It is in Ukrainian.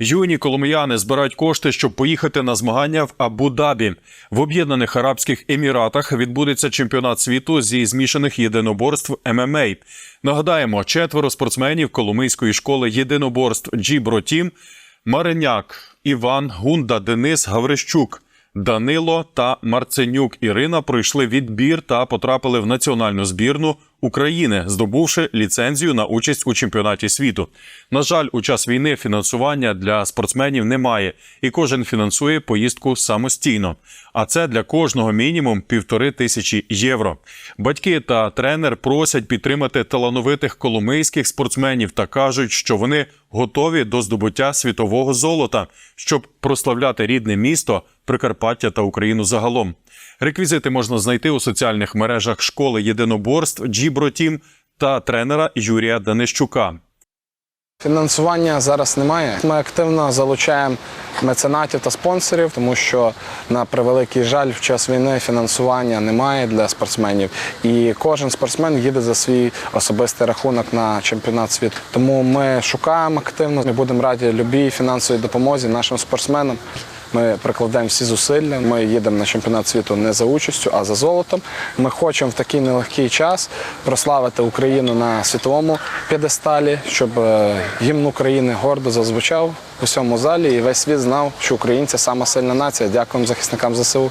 Юні коломияни збирають кошти, щоб поїхати на змагання в Абу-Дабі. В Об'єднаних Арабських Еміратах відбудеться чемпіонат світу зі змішаних єдиноборств ММА. Нагадаємо, четверо спортсменів Коломийської школи єдиноборств Джібро Тім Мариняк, Іван, Гунда, Денис, Гаврищук, Данило та Марценюк Ірина пройшли відбір та потрапили в національну збірну України, здобувши ліцензію на участь у чемпіонаті світу. На жаль, у час війни фінансування для спортсменів немає, і кожен фінансує поїздку самостійно. А це для кожного мінімум півтори тисячі євро. Батьки та тренер просять підтримати талановитих коломийських спортсменів та кажуть, що вони готові до здобуття світового золота, щоб прославляти рідне місто, Прикарпаття та Україну загалом. Реквізити можна знайти у соціальних мережах школи єдиноборств Джібротім та тренера Юрія Данищука. Фінансування зараз немає. Ми активно залучаємо меценатів та спонсорів, тому що на превеликий жаль, в час війни фінансування немає для спортсменів. І кожен спортсмен їде за свій особистий рахунок на чемпіонат світу. Тому ми шукаємо активно. Ми будемо раді любій фінансовій допомозі нашим спортсменам. Ми прикладаємо всі зусилля. Ми їдемо на чемпіонат світу не за участю, а за золотом. Ми хочемо в такий нелегкий час прославити Україну на світовому п'єдесталі, щоб е, гімн України гордо зазвучав у всьому залі, і весь світ знав, що українці сама сильна нація. Дякуємо захисникам ЗСУ.